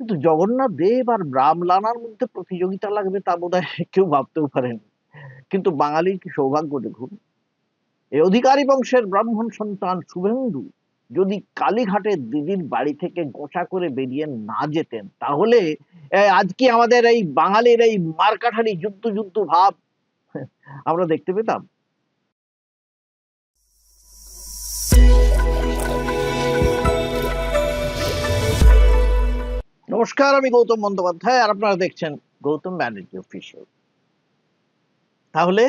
কিন্তু জগন্নাথ দেব আর রামলানার মধ্যে প্রতিযোগিতা লাগবে তা বোধ কেউ ভাবতেও পারেন। কিন্তু বাঙালির কি সৌভাগ্য দেখুন? এই অধিকারী বংশের ব্রাহ্মণ সন্তান শুভেন্দু যদি কালীঘাটের দিদির বাড়ি থেকে গোসা করে বেরিয়ে না যেতেন, তাহলে আজকে আমাদের এই বাঙালির এই মারকাঠারি যুদ্ধ যুদ্ধ ভাব আমরা দেখতে পেতাম? নমস্কার, আমি গৌতম বন্দ্যোপাধ্যায় আর আপনারা দেখছেন গৌতম ব্যানার্জি অফিসিয়াল তাহলে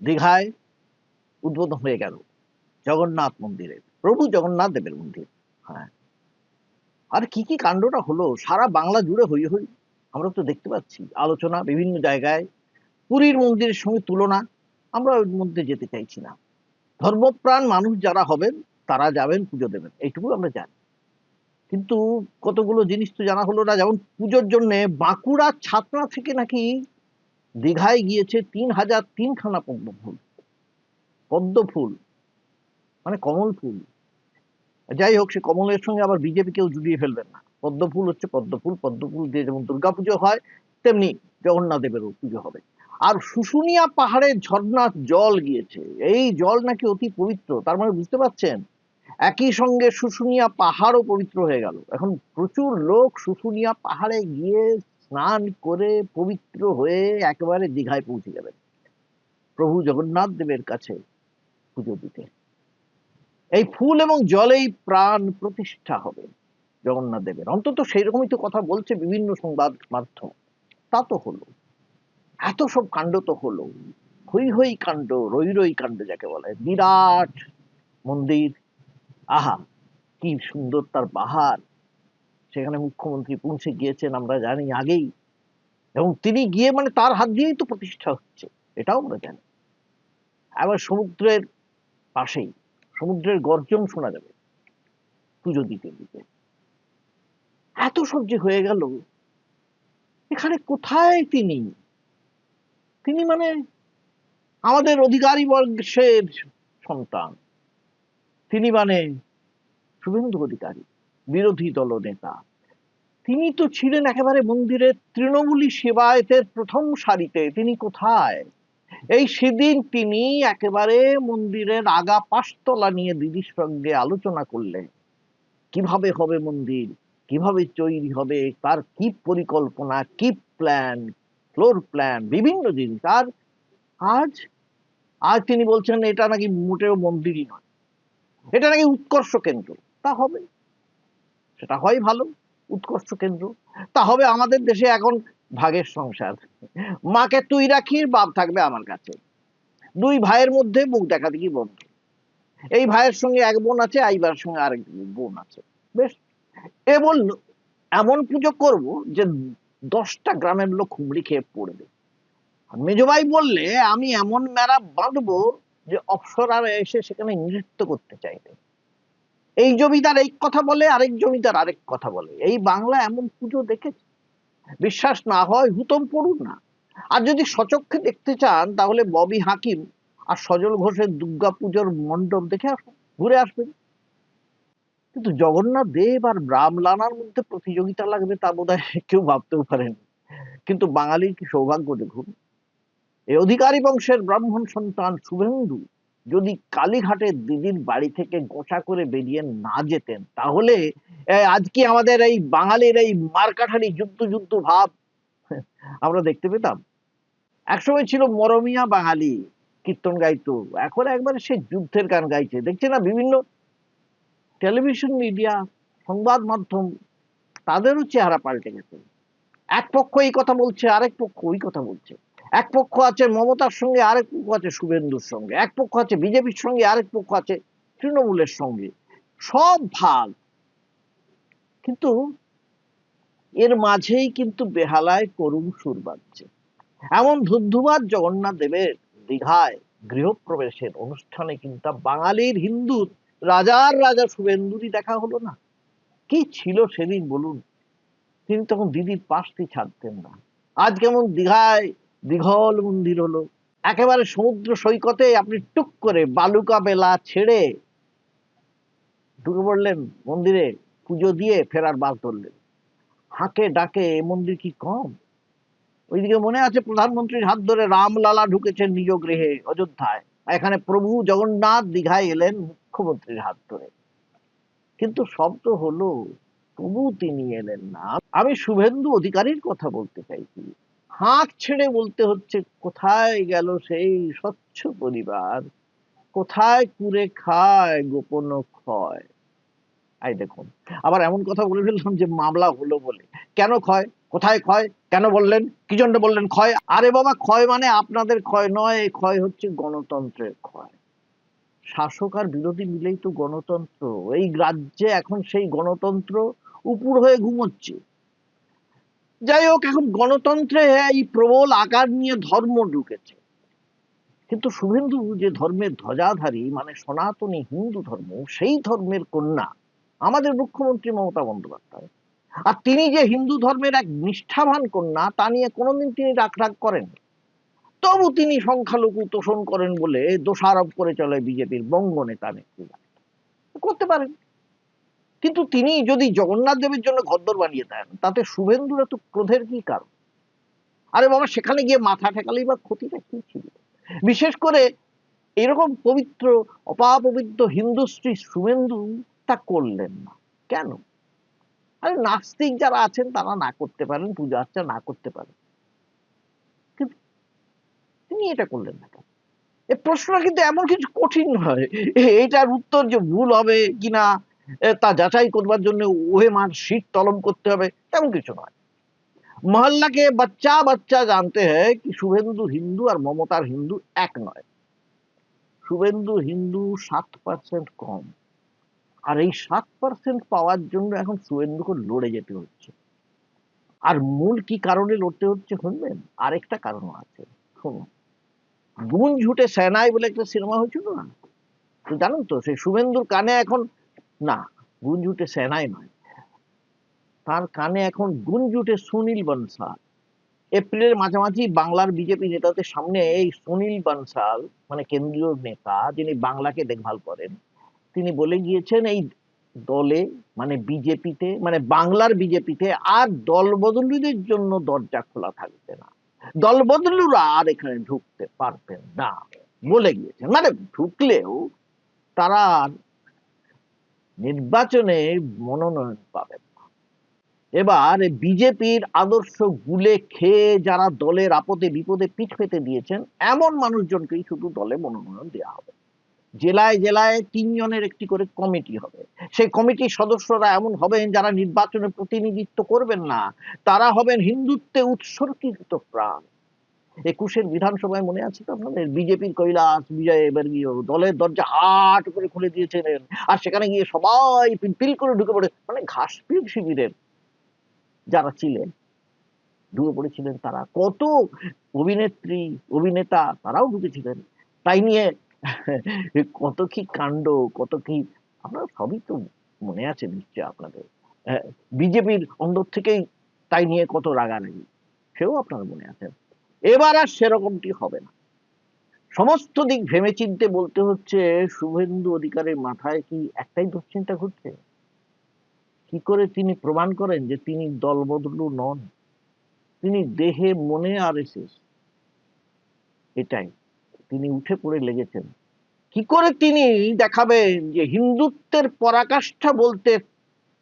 দীঘায় উদ্বোধন হয়ে গেল জগন্নাথ মন্দিরের প্রভু জগন্নাথ দেবের মন্দির। হ্যাঁ। আর কি কি কাণ্ডটা হলো? সারা বাংলা জুড়ে হই হই আমরা তো দেখতে পাচ্ছি। আলোচনা বিভিন্ন জায়গায়। পুরীর মন্দিরের সঙ্গে তুলনা আমরা ওর মধ্যে যেতে চাইছি না। ধর্মপ্রাণ মানুষ যারা হবেন, তারা যাবেন পুজো দেবেন। এইটুকু আমরা জানি। কিন্তু কতগুলো জিনিস তো জানা হলো না। যেমন পুজোর জন্য বাঁকুড়া ছাতনা থেকে নাকি দীঘায় গিয়েছে তিন হাজার তিনখানা পদ্ম ফুল পদ্ম ফুল মানে কমল ফুল। যাই হোক, সে কমলের সঙ্গে আবার বিজেপি কেউ জুড়িয়ে ফেলবেন না। পদ্ম ফুল হচ্ছে পদ্ম ফুল পদ্ম ফুল দিয়ে যেমন দুর্গাপুজো হয়, তেমনি জগন্নাথ দেবেরও পুজো হবে। আর শুশুনিয়া পাহাড়ে ঝর্ণার জল গিয়েছে। এই জল নাকি অতি পবিত্র, তার মানে বুঝতে পারছেন? একই সঙ্গে শুশুনিয়া পাহাড়ও পবিত্র হয়ে গেল। এখন প্রচুর লোক শুশুনিয়া পাহাড়ে গিয়ে স্নান করে পবিত্র হয়ে একেবারে দীঘায় পৌঁছে যাবেন। প্রভু জগন্নাথ দেবের কাছে পুজো দিতে। এই ফুল এবং জলেই প্রাণ প্রতিষ্ঠা হবে জগন্নাথ দেবের। অন্তত সেই রকমই তো কথা বলছে বিভিন্ন সংবাদ মাধ্যম। তা তো হলো। এত সব কাণ্ড তো হলো। হৈ হই কাণ্ড রৈ রৈ কাণ্ড যাকে বলে। বিরাট মন্দির আহা, কি সুন্দর তার বাহার সেখানে মুখ্যমন্ত্রী পৌঁছে গিয়েছেন, আমরা জানি আগেই। এবং তিনি গিয়ে মানে তার হাত দিয়েই তো প্রতিষ্ঠা হচ্ছে, এটাও আমরা জানি। আবার সমুদ্রের পাশেই, সমুদ্রের গর্জন শোনা যাবে, পুজো দিতে দিতে। এত সব যে হয়ে গেল, এখানে কোথায় তিনি? তিনি মানে আমাদের অধিকারী বর্গের সন্তান। তিনি মানে শুভেন্দু অধিকারী, বিরোধী দল নেতা। তিনি তো ছিলেন একেবারে মন্দিরের তৃণমূলী সেবায়তের প্রথম সারিতে। তিনি কোথায়? এই সেদিন তিনি একেবারে মন্দিরের আগা পাঁচতলা নিয়ে দিদির সঙ্গে আলোচনা করলেন। কীভাবে হবে মন্দির? কীভাবে তৈরি হবে? তার কি পরিকল্পনা? কি প্ল্যান? Floor plan? বিভিন্ন জিনিস। আর আজ? আজ তিনি বলছেন, এটা নাকি মোটেও মন্দিরই নয়। এটা নাকি উৎকর্ষ কেন্দ্র। তা হবে। সেটা হয় ভালো, উৎকর্ষ কেন্দ্র। তা হবে আমাদের দেশে এখন ভাগের সংসার। মাকে তুই রাখির বাপ থাকবে আমার কাছে। দুই ভাইয়ের মধ্যে মুখ দেখা দেখি বন্ধ। এই ভাইয়ের সঙ্গে এক বোন আছে, আইবার সঙ্গে আরেক বোন আছে। বেশ এ বলল এমন পুজো করব যে দশটা গ্রামের লোক হুমড়ি খেয়ে পড়বে। আর মেজভাই বললে, আমি এমন মেরা বাঁধবো যে অপসরারা এসে সেখানে নৃত্য করতে চাইবে। এই জমিদার এই কথা বলে, আরেক জমিদার আরেক কথা বলে। এই বাংলা এমন পুজো দেখেছে। বিশ্বাস না হয় হুতম পড়ুন না। আর যদি সচক্ষে দেখতে চান, তাহলে ববি হাকিম আর সজল ঘোষের দুর্গা পুজোর মণ্ডপ দেখে আসুন, ঘুরে আসবেন। কিন্তু জগন্নাথ দেব আর রামলানার মধ্যে প্রতিযোগিতা লাগবে তা বোধ কেউ ভাবতেও পারেন। কিন্তু বাঙালির কি সৌভাগ্য দেখুন এই অধিকারী বংশের ব্রাহ্মণ সন্তান শুভেন্দু যদি কালীঘাটের দিদির বাড়ি থেকে গোসা করে বেরিয়ে না যেতেন, তাহলে আজকে আমাদের এই বাঙালির এই মারকাঠারি যুদ্ধ যুদ্ধ ভাব? আমরা দেখতে পেতাম। একসময় ছিল মরমিয়া বাঙালি কীর্তন গাইতো, এখন একবারে সে যুদ্ধের গান গাইছে। দেখছে না, বিভিন্ন টেলিভিশন মিডিয়া সংবাদ মাধ্যম, তাদেরও চেহারা পাল্টে গেছে। এক পক্ষ এই কথা বলছে, আরেক পক্ষ ওই কথা বলছে। এক পক্ষ আছে মমতার সঙ্গে, আরেক পক্ষ আছে শুভেন্দুর সঙ্গে। এক পক্ষ আছে বিজেপির সঙ্গে, আরেক পক্ষ আছে তৃণমূলের সঙ্গে। সব ভাগ কিন্তু এর মাঝেই কিন্তু বেহালায় করুণ সুর বাজছে। এমন ধুদ্ধুবাদ জগন্নাথ দেবের দীঘায় গৃহপ্রবেশের অনুষ্ঠানে কিন্তু বাঙালির হিন্দু রাজার রাজা শুভেন্দুরই দেখা হলো না। কি ছিল সেদিন বলুন? তিনি তখন দিদির পাশটি ছাড়তেন না। আজ কেমন দীঘায় দীঘল মন্দির হলো। একেবারে সমুদ্র সৈকতে আপনি টুক করে বালুকা বেলা ছেড়ে ঢুকে পড়লেন মন্দিরে, পুজো দিয়ে ফেরার বাস ধরলেন। হাঁকে ডাকে, এ মন্দির কি কম? ওইদিকে মনে আছে প্রধানমন্ত্রীর হাত ধরে রামলালা ঢুকেছেন নিজ গৃহে অযোধ্যায়। এখানে প্রভু জগন্নাথ দীঘায় এলেন মুখ্যমন্ত্রীর হাত ধরে। কিন্তু শব্দ হলো, তবু তিনি এলেন না। আমি শুভেন্দু অধিকারীর কথা বলতে চাইছি। হাত ছেড়ে বলতে হচ্ছে, কোথায় গেল সেই স্বচ্ছ পরিবার? কোথায় কুরে খায় গোপন ক্ষয়? আই দেখুন, আবার এমন কথা বলে ফেললাম যে মামলা হলো বলে। কেন ক্ষয়? কোথায় ক্ষয়? কেন বললেন? কি জন্য বললেন ক্ষয়? আরে বাবা, ক্ষয় মানে আপনাদের ক্ষয় নয় ক্ষয় হচ্ছে গণতন্ত্রের ক্ষয়। শাসক আর বিরোধী মিলেই তো গণতন্ত্র। এই রাজ্যে এখন সেই গণতন্ত্র উপুর হয়ে ঘুমোচ্ছে। যাই হোক, এখন গণতন্ত্রে এই প্রবল আকার নিয়ে ধর্ম ঢুকেছে। কিন্তু শুভেন্দু যে ধর্মের ধ্বজাধারী মানে সনাতনী হিন্দু ধর্ম, সেই ধর্মের কন্যা আমাদের মুখ্যমন্ত্রী মমতা বন্দ্যোপাধ্যায়। আর তিনি যে হিন্দু ধর্মের এক নিষ্ঠাবান কন্যা, তা নিয়ে কোনোদিন তিনি রাগ রাগ করেন তবু তিনি সংখ্যালঘু তোষণ করেন বলে দোষারোপ করে চলে বিজেপির বঙ্গ নেতা নেত্রীরা। করতে পারেন। কিন্তু তিনি যদি জগন্নাথ দেবের জন্য ঘদ্দর বানিয়ে দেন তাতে শুভেন্দুর এত ক্রোধের কি কারণ? আরে বাবা সেখানে গিয়ে মাথা ঠেকালেই বা ক্ষতিটা কি ছিল? বিশেষ করে এরকম পবিত্র অপাপবিত্র হিন্দু শ্রী শুভেন্দু তা করলেন না। কেন? আরে নাস্তিক যারা আছেন তারা না করতে পারেন পূজা আর্চা না করতে পারেন। কিন্তু তিনি এটা করলেন না কেন? এই প্রশ্নটা কিন্তু এমন কিছু কঠিন নয়। এটার উত্তর যে ভুল হবে কিনা এ, তা যাচাই করবার জন্য ওহে মার শীত তলব করতে হবে, তেমন কিছু নয়। মহল্লাকে বাচ্চা বাচ্চা জানতে হয় কি শুভেন্দু হিন্দু আর মমতার হিন্দু এক নয়। শুভেন্দু হিন্দু সাত পার্সেন্ট কম। আর এই সাত পার্সেন্ট পাওয়ার জন্য এখন শুভেন্দুকে লড়ে যেতে হচ্ছে। আর মূল কি কারণে লড়তে হচ্ছে শুনবেন? আরেকটা কারণও আছে। শুনুন। গুণ ঝুটে সেনাই বলে একটা সিনেমা হয়েছিল না? জানেন তো, সেই শুভেন্দুর কানে এখন না গুণ ঝুটে সেনাই নয়। তার কানে এখন গুণ জুটে সুনীল বনসাল। এপ্রিলের মাঝামাঝি বাংলার বিজেপি নেতাদের সামনে এই সুনীল বনসাল মানে কেন্দ্রীয় নেতা, যিনি বাংলাকে দেখভাল করেন, তিনি বলে গিয়েছেন এই দলে মানে বিজেপিতে মানে বাংলার বিজেপিতে আর দল বদলুদের জন্য দরজা খোলা থাকবে না। দল বদলুরা আর এখানে ঢুকতে পারবেন না, বলে গিয়েছেন। মানে ঢুকলেও তারা নির্বাচনে মনোনয়ন পাবেন না। এবার বিজেপির আদর্শ গুলে খেয়ে যারা দলের আপদে বিপদে পিঠ পেতে দিয়েছেন, এমন মানুষজনকেই শুধু দলে মনোনয়ন দেওয়া হবে। জেলায় জেলায় তিনজনের একটি করে কমিটি হবে। সেই কমিটির সদস্যরা এমন হবেন যারা নির্বাচনে প্রতিনিধিত্ব করবেন না। তারা হবেন হিন্দুত্বে উৎসর্গিত প্রাণ। একুশের বিধানসভায় মনে আছে তো আপনাদের? বিজেপির কৈলাস, বিজয় বর্গীয় দলের দরজা হাট করে খুলে দিয়েছিলেন। আর সেখানে গিয়ে সবাই পিলপিল করে ঢুকে পড়ে। মানে ঘাসপিল শিবিরের যারা ছিলেন ঢুকে পড়েছিলেন তারা। কত অভিনেত্রী, অভিনেতা তারাও ঢুকেছিলেন তাই নিয়ে কত কি কাণ্ড, কত কি আপনারা সবই তো মনে আছে নিশ্চয় আপনাদের। বিজেপির অন্দর থেকেই তাই নিয়ে কত রাগারাগি, সেও আপনার মনে আছেন এবার আর সেরকমটি হবে না। সমস্ত দিক ভেবে চিনতে বলতে হচ্ছে, শুভেন্দু অধিকারের মাথায় কি একটাই দুশ্চিন্তা ঘুরছে? কি করে তিনি প্রমাণ করেন যে তিনি দলবদলু নন? তিনি দেহে, মনে আর এসেস। এটাই। তিনি উঠে পড়ে লেগেছেন। কি করে তিনি দেখাবেন যে হিন্দুত্বের পরাকাষ্ঠা বলতে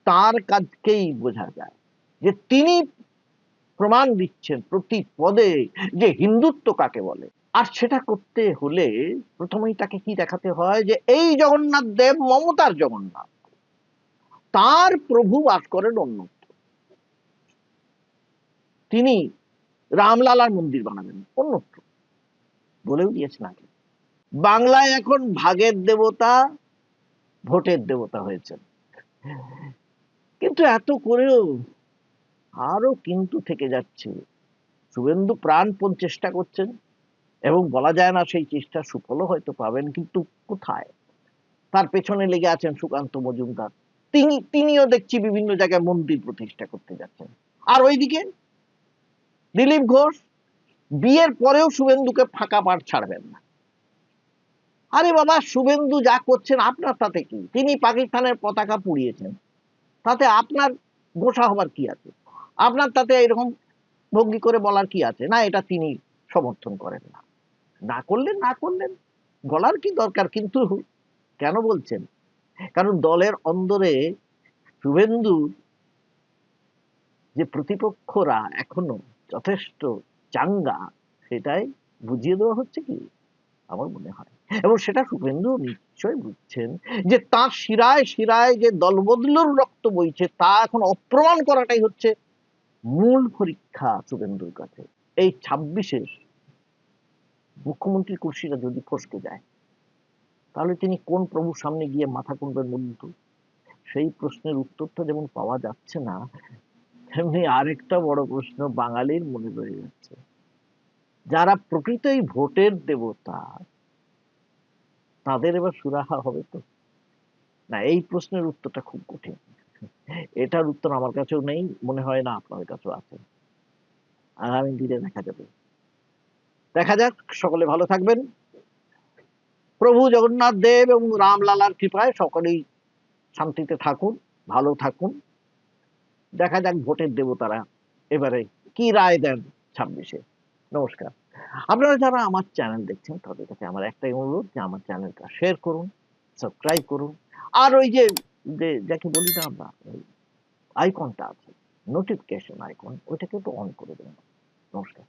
তার কাজকেই বোঝা যায়? যে তিনি প্রমাণ দিচ্ছেন প্রতি পদে যে হিন্দুত্ব কাকে বলে। আর সেটা করতে হলে প্রথমেই তাকে কি দেখাতে হয় যে এই জগন্নাথ দেব মমতার জগন্নাথ। তার প্রভু বাস করেন অন্যত্র। তিনি রামলালার মন্দির বানাবেন অন্যত্র। বলেও দিয়েছেন আগে। বাংলায় এখন ভাগের দেবতা, ভোটের দেবতা হয়েছেন। কিন্তু এত করেও আরও কিন্তু থেকে যাচ্ছে। শুভেন্দু প্রাণপণ চেষ্টা করছেন এবং বলা যায় না সেই চেষ্টা সুফলও হয়তো পাবেন, কিন্তু কোথায়? তার পেছনে লেগে আছেন সুকান্ত মজুমদার। তিনি, তিনিও দেখছি বিভিন্ন জায়গায় মন্দির প্রতিষ্ঠা করতে যাচ্ছেন। আর ওইদিকে দিলীপ ঘোষ, বিয়ের পরেও শুভেন্দুকে ফাঁকা পাঠ ছাড়বেন না। আরে বাবা, শুভেন্দু যা করছেন আপনার তাতে কি? তিনি পাকিস্তানের পতাকা পুড়িয়েছেন। তাতে আপনার গোসা হবার কি আছে? আপনার তাতে এরকম ভঙ্গি করে বলার কি আছে? না, এটা তিনি সমর্থন করেন না। না করলেন না করলেন, বলার কি দরকার? কিন্তু কেন বলছেন? কারণ দলের অন্দরে শুভেন্দু যে প্রতিপক্ষরা এখনও যথেষ্ট চাঙ্গা, সেটাই বুঝিয়ে দেওয়া হচ্ছে কি? আমার মনে হয়। এবং সেটা শুভেন্দু নিশ্চয় বুঝছেন যে তার শিরায় শিরায় যে দলবদলুর রক্ত বইছে, তা এখন অপ্রমাণ করাটাই হচ্ছে মূল পরীক্ষা শুভেন্দুর কাছে। এই ছাব্বিশে মুখ্যমন্ত্রী কুর্সিটা যদি ফসকে যায়, তাহলে তিনি কোন প্রভুর সামনে গিয়ে মাথা কুণ্ডের মধ্যে? সেই প্রশ্নের উত্তরটা যেমন পাওয়া যাচ্ছে না, তেমনি আরেকটা বড় প্রশ্ন বাঙালির মনে রয়ে যাচ্ছে। যারা প্রকৃতই ভোটের দেবতা, তাদের এবার সুরাহা হবে তো? না, এই প্রশ্নের উত্তরটা খুব কঠিন। এটার উত্তর আমার কাছেও নেই, মনে হয় না আপনাদের কাছেও আছে। আগামী দিনে দেখা যাবে। দেখা যাক, সকলে ভালো থাকবেন। প্রভু জগন্নাথ দেব এবং রামলালার কৃপায় সকলেই শান্তিতে থাকুন, ভালো থাকুন। দেখা যাক ভোটের দেবতারা এবারে কি রায় দেন ছাব্বিশে। নমস্কার। আপনারা যারা আমার চ্যানেল দেখছেন, তাদের কাছে আমার একটাই অনুরোধ যে আমার চ্যানেলটা শেয়ার করুন সাবস্ক্রাইব করুন। আর ওই যে যে, যাকে বলি না আমরা আইকনটা আছে নোটিফিকেশন আইকন ওইটাকে একটু অন করে দেবেন। নমস্কার।